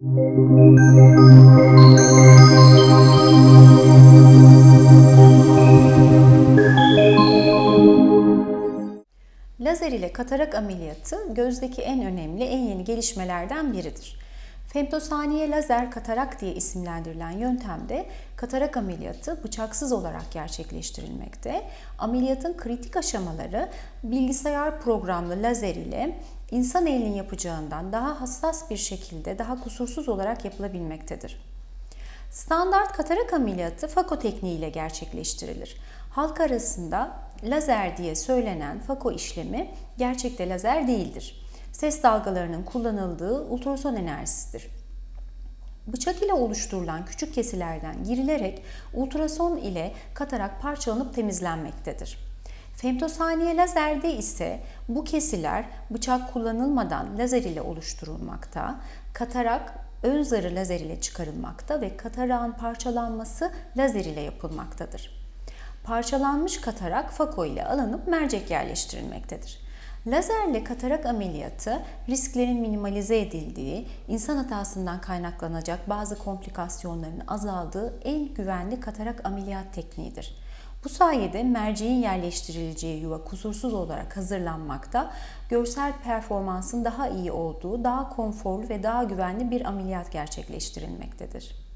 Lazer ile katarak ameliyatı gözdeki en önemli, en yeni gelişmelerden biridir. Femtosaniye lazer katarak diye isimlendirilen yöntemde katarak ameliyatı bıçaksız olarak gerçekleştirilmekte. Ameliyatın kritik aşamaları bilgisayar programlı lazer ile insan elinin yapacağından daha hassas bir şekilde, daha kusursuz olarak yapılabilmektedir. Standart katarak ameliyatı Fako tekniği ile gerçekleştirilir. Halk arasında lazer diye söylenen Fako işlemi gerçekte lazer değildir. Ses dalgalarının kullanıldığı ultrason enerjisidir. Bıçak ile oluşturulan küçük kesilerden girilerek ultrason ile katarak parçalanıp temizlenmektedir. Femtosaniye lazerde ise bu kesiler bıçak kullanılmadan lazer ile oluşturulmakta, katarak ön zarı lazer ile çıkarılmakta ve katarağın parçalanması lazer ile yapılmaktadır. Parçalanmış katarak fako ile alınıp mercek yerleştirilmektedir. Lazerle katarak ameliyatı risklerin minimalize edildiği, insan hatasından kaynaklanacak bazı komplikasyonların azaldığı en güvenli katarak ameliyat tekniğidir. Bu sayede merceğin yerleştirileceği yuva kusursuz olarak hazırlanmakta, görsel performansın daha iyi olduğu, daha konforlu ve daha güvenli bir ameliyat gerçekleştirilmektedir.